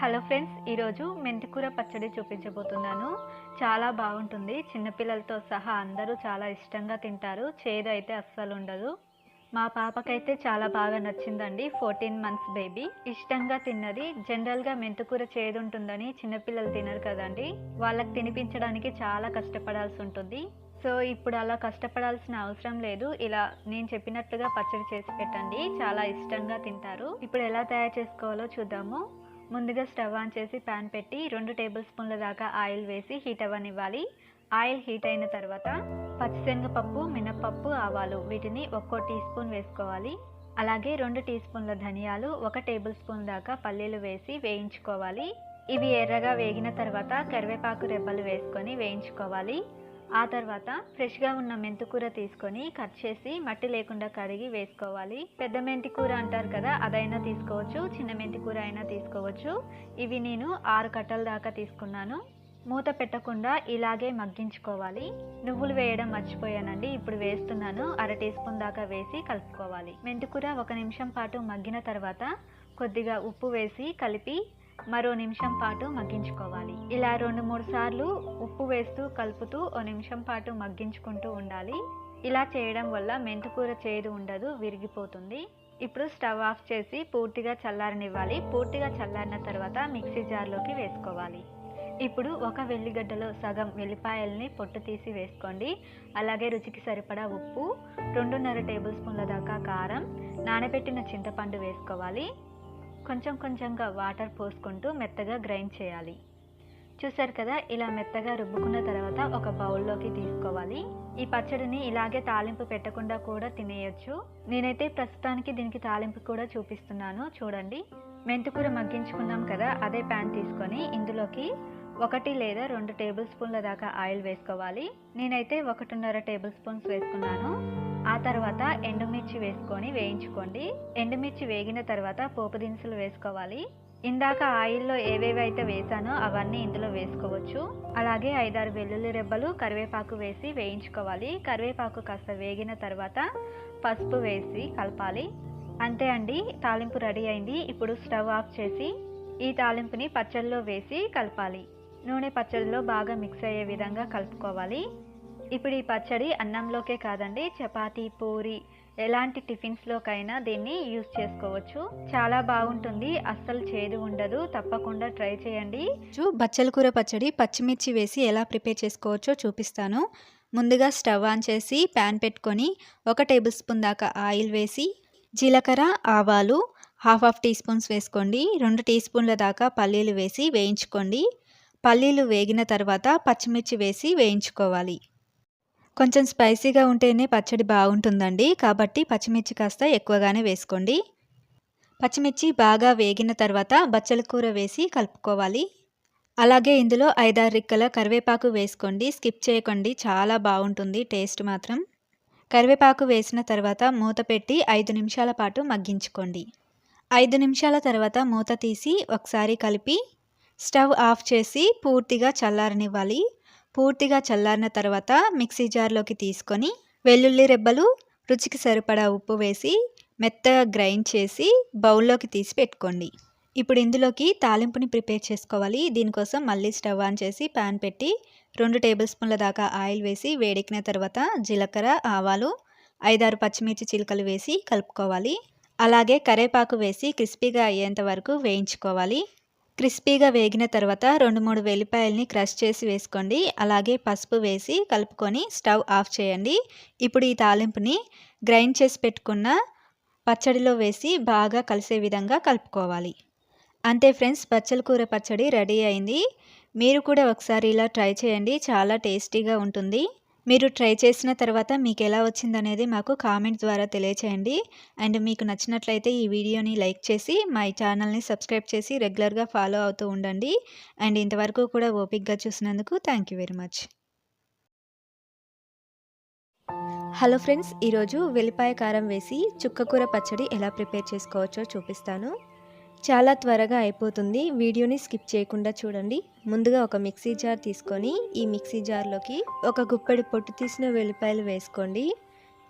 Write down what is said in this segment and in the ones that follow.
Hello friends ఈరోజు మెంతికూర పచ్చడి చూపించబోతున్నాను. చాలా బాగుంటుంది. చిన్నపిల్లలతో సహా అందరూ చాలా ఇష్టంగా తింటారు. చేదు అయితే అస్సలు ఉండదు. మా పాపకైతే చాలా బాగా నచ్చిందండి. Fourteen months baby. ఇష్టంగా తిన్నది. జనరల్గా మెంతికూర చేదు ఉంటుందని చిన్నపిల్లలు తినరు కదండి. వాళ్ళకి తినిపించడానికి చాలా కష్టపడాల్సి ఉంటుంది. సో ఇప్పుడు అలా కష్టపడాల్సిన అవసరం లేదు. ఇలా నేను చెప్పినట్లుగా పచ్చడి చేసి పెట్టండి. చాలా ఇష్టంగా తింటారు. ఇప్పుడు ఎలా తయారు చేసుకోవాలో చూద్దాము. ముందుగా స్టవ్ ఆన్ చేసి ప్యాన్ పెట్టి రెండు టేబుల్ స్పూన్ల దాకా ఆయిల్ వేసి హీట్ అవ్వనివ్వాలి. ఆయిల్ హీట్ అయిన తర్వాత పచ్చిశనగపప్పు మినప్పప్పు ఆవాలు వీటిని ఒక్కో టీ స్పూన్ వేసుకోవాలి. అలాగే రెండు టీ స్పూన్ల ధనియాలు ఒక టేబుల్ స్పూన్ దాకా పల్లీలు వేసి వేయించుకోవాలి. ఇవి ఎర్రగా వేగిన తర్వాత కరివేపాకు రెబ్బలు వేసుకొని వేయించుకోవాలి. ఆ తర్వాత ఫ్రెష్గా ఉన్న మెంతికూర తీసుకొని కట్ చేసి మట్టి లేకుండా కడిగి వేసుకోవాలి. పెద్ద మెంతి కూర అంటారు కదా అదైనా తీసుకోవచ్చు చిన్న మెంతి కూర అయినా తీసుకోవచ్చు. ఇవి నేను ఆరు కట్టల దాకా తీసుకున్నాను. మూత పెట్టకుండా ఇలాగే మగ్గించుకోవాలి. నువ్వులు వేయడం మర్చిపోయానండి ఇప్పుడు వేస్తున్నాను. అర టీ స్పూన్ దాకా వేసి కలుపుకోవాలి. మెంతికూర ఒక నిమిషం పాటు మగ్గిన తర్వాత కొద్దిగా ఉప్పు వేసి కలిపి మరో నిమిషం పాటు మగ్గించుకోవాలి. ఇలా రెండు మూడు సార్లు ఉప్పు వేస్తూ కలుపుతూ ఓ నిమిషం పాటు మగ్గించుకుంటూ ఉండాలి. ఇలా చేయడం వల్ల మెంతికూర చేదు ఉండదు విరిగిపోతుంది. ఇప్పుడు స్టవ్ ఆఫ్ చేసి పూర్తిగా చల్లారనివ్వాలి. పూర్తిగా చల్లారిన తర్వాత మిక్సీ జార్లోకి వేసుకోవాలి. ఇప్పుడు ఒక వెల్లిగడ్డలో సగం వెల్లిపాయల్ని పొట్టు తీసి వేసుకోండి. అలాగే రుచికి సరిపడా ఉప్పు రెండున్నర టేబుల్ స్పూన్ల దాకా కారం నానబెట్టిన చింతపండు వేసుకోవాలి. కొంచెం కొంచెంగా వాటర్ పోసుకుంటూ మెత్తగా గ్రైండ్ చేయాలి. చూసారు కదా ఇలా మెత్తగా రుబ్బుకున్న తర్వాత ఒక బౌల్లోకి తీసుకోవాలి. ఈ పచ్చడిని ఇలాగే తాలింపు పెట్టకుండా కూడా తినేయొచ్చు. నేనైతే ప్రస్తుతానికి దీనికి తాలింపు కూడా చూపిస్తున్నాను. చూడండి మెంతికూర మగ్గించుకున్నాం కదా అదే ప్యాన్ తీసుకొని ఇందులోకి ఒకటి లేదా రెండు టేబుల్ స్పూన్ల దాకా ఆయిల్ వేసుకోవాలి. నేనైతే ఒకటిన్నర టేబుల్ స్పూన్స్ వేసుకున్నాను. తర్వాత ఎండుమిర్చి వేసుకొని వేయించుకోండి. ఎండుమిర్చి వేగిన తర్వాత పోపు దినుసులు వేసుకోవాలి. ఇందాక ఆయిల్లో ఏవేవి అయితే వేసానో అవన్నీ ఇందులో వేసుకోవచ్చు. అలాగే ఐదారు వెల్లుల్లి రెబ్బలు కరివేపాకు వేసి వేయించుకోవాలి. కరివేపాకు కాస్త వేగిన తర్వాత పసుపు వేసి కలపాలి. అంతే అండి తాలింపు రెడీ అయింది. ఇప్పుడు స్టవ్ ఆఫ్ చేసి ఈ తాలింపుని పచ్చళ్ళలో వేసి కలపాలి. నూనె పచ్చడిలో బాగా మిక్స్ అయ్యే విధంగా కలుపుకోవాలి. ఇప్పుడు ఈ పచ్చడి అన్నంలోకే కాదండి చపాతీ పూరి ఎలాంటి టిఫిన్స్లోకైనా దీన్ని యూస్ చేసుకోవచ్చు. చాలా బాగుంటుంది అస్సలు చేదు ఉండదు తప్పకుండా ట్రై చేయండి. బచ్చల కూర పచ్చడి పచ్చిమిర్చి వేసి ఎలా ప్రిపేర్ చేసుకోవచ్చో చూపిస్తాను. ముందుగా స్టవ్ ఆన్ చేసి ప్యాన్ పెట్టుకొని ఒక టేబుల్ స్పూన్ దాకా ఆయిల్ వేసి జీలకర్ర ఆవాలు హాఫ్ హాఫ్ టీ స్పూన్స్ వేసుకోండి రెండు టీ స్పూన్ల దాకా పల్లీలు వేసి వేయించుకోండి. పల్లీలు వేగిన తర్వాత పచ్చిమిర్చి వేసి వేయించుకోవాలి. కొంచెం స్పైసీగా ఉంటేనే పచ్చడి బాగుంటుందండి. కాబట్టి పచ్చిమిర్చి కాస్త ఎక్కువగానే వేసుకోండి. పచ్చిమిర్చి బాగా వేగిన తర్వాత బచ్చల కూర వేసి కలుపుకోవాలి. అలాగే ఇందులో ఐదారు రిక్కల కరివేపాకు వేసుకోండి. స్కిప్ చేయకండి. చాలా బాగుంటుంది టేస్ట్ మాత్రం. కరివేపాకు వేసిన తర్వాత మూత పెట్టి ఐదు నిమిషాల పాటు మగ్గించుకోండి. ఐదు నిమిషాల తర్వాత మూత తీసి ఒకసారి కలిపి స్టవ్ ఆఫ్ చేసి పూర్తిగా చల్లారనివ్వాలి. పూర్తిగా చల్లారిన తర్వాత మిక్సీ జార్లోకి తీసుకొని వెల్లుల్లి రెబ్బలు రుచికి సరిపడా ఉప్పు వేసి మెత్తగా గ్రైండ్ చేసి బౌల్లోకి తీసి పెట్టుకోండి. ఇప్పుడు ఇందులోకి తాలింపుని ప్రిపేర్ చేసుకోవాలి. దీనికోసం మళ్ళీ స్టవ్ ఆన్ చేసి ప్యాన్ పెట్టి రెండు టేబుల్ స్పూన్ల దాకా ఆయిల్ వేసి వేడెక్కిన తర్వాత జీలకర్ర ఆవాలు ఐదారు పచ్చిమిర్చి చిలుకలు వేసి కలుపుకోవాలి. అలాగే కరేపాకు వేసి క్రిస్పీగా అయ్యేంత వరకు వేయించుకోవాలి. క్రిస్పీగా వేగిన తర్వాత రెండు మూడు వెల్లిపాయల్ని క్రష్ చేసి వేసుకోండి. అలాగే పసుపు వేసి కలుపుకొని స్టవ్ ఆఫ్ చేయండి. ఇప్పుడు ఈ తాలింపుని గ్రైండ్ చేసి పెట్టుకున్న పచ్చడిలో వేసి బాగా కలిసే విధంగా కలుపుకోవాలి. అంతే ఫ్రెండ్స్ పచ్చల కూర పచ్చడి రెడీ అయింది. మీరు కూడా ఒకసారి ఇలా ట్రై చేయండి. చాలా టేస్టీగా ఉంటుంది. మీరు ట్రై చేసిన తర్వాత మీకు ఎలా వచ్చిందనేది మాకు కామెంట్ ద్వారా తెలియచేయండి. అండ్ మీకు నచ్చినట్లయితే ఈ వీడియోని లైక్ చేసి మా ఛానల్ని సబ్స్క్రైబ్ చేసి రెగ్యులర్గా ఫాలో అవుతూ ఉండండి. అండ్ ఇంతవరకు కూడా ఓపిక్గా చూసినందుకు thank you very much. Hello friends ఈరోజు వెల్లిపాయ కారం వేసి చుక్కకూర పచ్చడి ఎలా ప్రిపేర్ చేసుకోవచ్చో చూపిస్తాను. చాలా త్వరగా అయిపోతుంది. వీడియోని స్కిప్ చేయకుండా చూడండి. ముందుగా ఒక మిక్సీ జార్ తీసుకొని ఈ మిక్సీ జార్లోకి ఒక గుప్పెడు పొట్టు తీసిన వెల్లిపాయలు వేసుకోండి.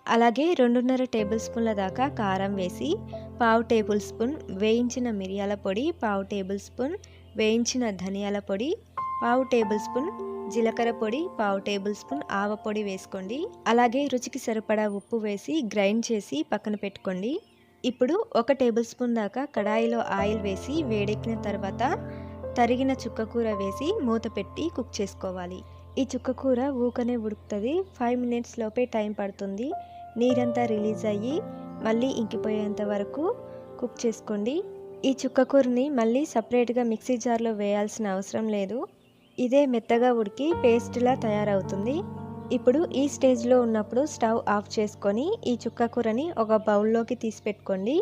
అలాగే రెండున్నర టేబుల్ స్పూన్ల దాకా కారం వేసి పావు టేబుల్ స్పూన్ వేయించిన మిరియాల పొడి పావు టేబుల్ స్పూన్ వేయించిన ధనియాల పొడి పావు టేబుల్ స్పూన్ జీలకర్ర పొడి పావు టేబుల్ స్పూన్ ఆవ పొడి వేసుకోండి. అలాగే రుచికి సరిపడా ఉప్పు వేసి గ్రైండ్ చేసి పక్కన పెట్టుకోండి. ఇప్పుడు ఒక టేబుల్ స్పూన్ దాకా కడాయిలో ఆయిల్ వేసి వేడెక్కిన తర్వాత తరిగిన చుక్కకూర వేసి మూత పెట్టి కుక్ చేసుకోవాలి. ఈ చుక్కకూర ఊకనే ఉడుకుతుంది. ఫైవ్ మినిట్స్ లోపే టైం పడుతుంది. నీరంతా రిలీజ్ అయ్యి మళ్ళీ ఇంకిపోయేంత వరకు కుక్ చేసుకోండి. ఈ చుక్కకూరని మళ్ళీ సపరేట్గా మిక్సీ జార్లో వేయాల్సిన అవసరం లేదు. ఇదే మెత్తగా ఉడికి పేస్ట్లా తయారవుతుంది. ఇప్పుడు ఈ స్టేజ్లో ఉన్నప్పుడు స్టవ్ ఆఫ్ చేసుకొని ఈ చుక్క కూరని ఒక బౌల్లోకి తీసి పెట్టుకోండి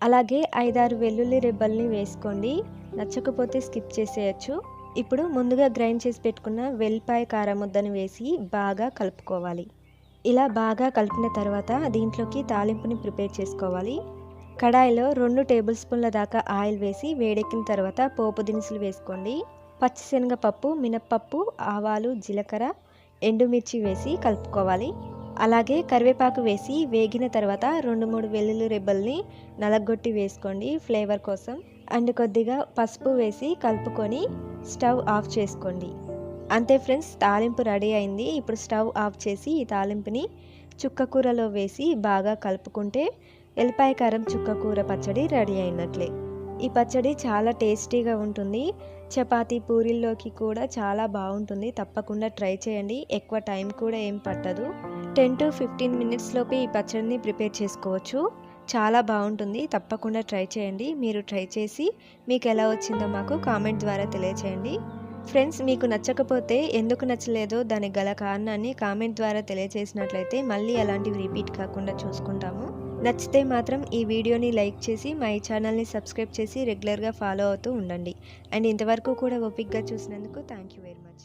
అలాగే ఐదారు వెల్లుల్లి రెబ్బల్ని వేసుకోండి. నచ్చకపోతే స్కిప్ చేసేయచ్చు. ఇప్పుడు ముందుగా గ్రైండ్ చేసి పెట్టుకున్న వెల్లిపాయ కారం ముద్దను వేసి బాగా కలుపుకోవాలి. ఇలా బాగా కలిపిన తర్వాత దీంట్లోకి తాలింపుని ప్రిపేర్ చేసుకోవాలి. కడాయిలో రెండు టేబుల్ స్పూన్ల దాకా ఆయిల్ వేసి వేడెక్కిన తర్వాత పోపు దినుసులు వేసుకోండి. పచ్చిశనగపప్పు మినప్పప్పు ఆవాలు జీలకర్ర ఎండుమిర్చి వేసి కలుపుకోవాలి. అలాగే కరివేపాకు వేసి వేగిన తర్వాత రెండు మూడు వెల్లుల్లి రెబ్బల్ని నలగొట్టి వేసుకోండి ఫ్లేవర్ కోసం. అండ్ కొద్దిగా పసుపు వేసి కలుపుకొని స్టవ్ ఆఫ్ చేసుకోండి. అంతే ఫ్రెండ్స్ తాలింపు రెడీ అయింది. ఇప్పుడు స్టవ్ ఆఫ్ చేసి ఈ తాలింపుని చుక్కకూరలో వేసి బాగా కలుపుకుంటే ఎల్లిపాయ కారం చుక్కకూర పచ్చడి రెడీ అయినట్లే. ఈ పచ్చడి చాలా టేస్టీగా ఉంటుంది. చపాతీ పూరీల్లోకి కూడా చాలా బాగుంటుంది. తప్పకుండా ట్రై చేయండి. ఎక్కువ టైం కూడా ఏం పట్టదు. టెన్ టు ఫిఫ్టీన్ మినిట్స్లోపే ఈ పచ్చడిని ప్రిపేర్ చేసుకోవచ్చు. చాలా బాగుంటుంది. తప్పకుండా ట్రై చేయండి. మీరు ట్రై చేసి మీకు ఎలా వచ్చిందో మాకు కామెంట్ ద్వారా తెలియచేయండి. ఫ్రెండ్స్ మీకు నచ్చకపోతే ఎందుకు నచ్చలేదో దానికి గల కారణాన్ని కామెంట్ ద్వారా తెలియచేసినట్లయితే మళ్ళీ అలాంటివి రిపీట్ కాకుండా చూసుకుంటాము. నచ్చితే మాత్రం ఈ వీడియోని లైక్ చేసి మా ఈ ఛానల్ని సబ్స్క్రైబ్ చేసి రెగ్యులర్గా ఫాలో అవుతూ ఉండండి. అండ్ ఇంతవరకు కూడా ఓపిక్గా చూసినందుకు థ్యాంక్ యూ వెరీ మచ్.